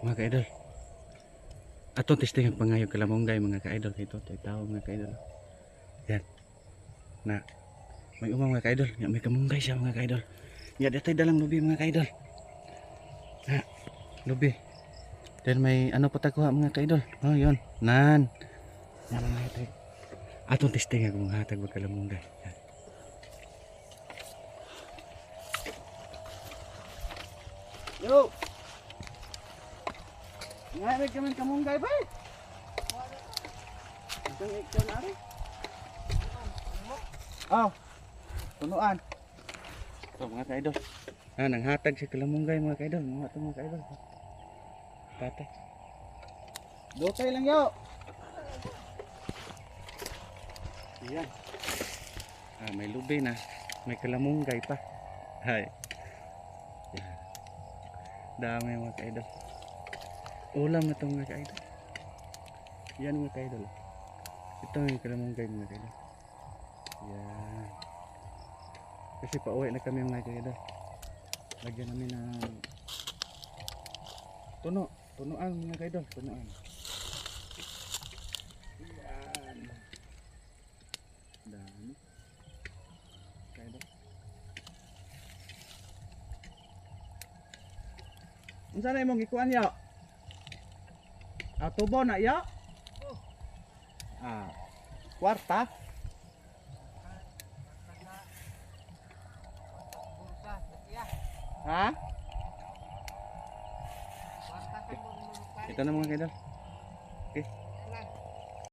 mga ka-idol. Ato testing ang pangayog kalamonggay mga ka-idol kay Totoy tao mga ka-idol. Yan. Na may umang mga ka-idol, nga may kamunggay siya mga ka-idol. Ya dito dalang lubi mga ka-idol. Ha, lubi. Then may ano pa takuha mga ka-idol. Oh, yun. Nan. Yan mga ka-idol. Atong testing ang mga hatag mga kalamonggay. Yan. Yo. Nga may kami kamunggay ba? Ito yung ikaw na rin. Oh. Tunuan. Ito mga kaidol. Ah, nanghatag si kalamunggay mga kaidol. Mga ito mga kaidol. Tatay. Dutay lang yo. Yan. Ah, may lubi na. May kalamunggay pa. Hay. Dami mga kaidol. Ulam na ito mga kaidol. Yan mga kaidol. Ito yung kalamunggay mga kaidol. Yan. Kasi pauwi na kami mga kaidol. Lagyan namin ng tuno. Tunuan mga kaidol. Tunuan. Yan. Dami. Kaidol. Unsa na imong gikuan yo? Ah, tubo na yo? Ah, kwarta? Ha? Ito na mga kaidol. Okay.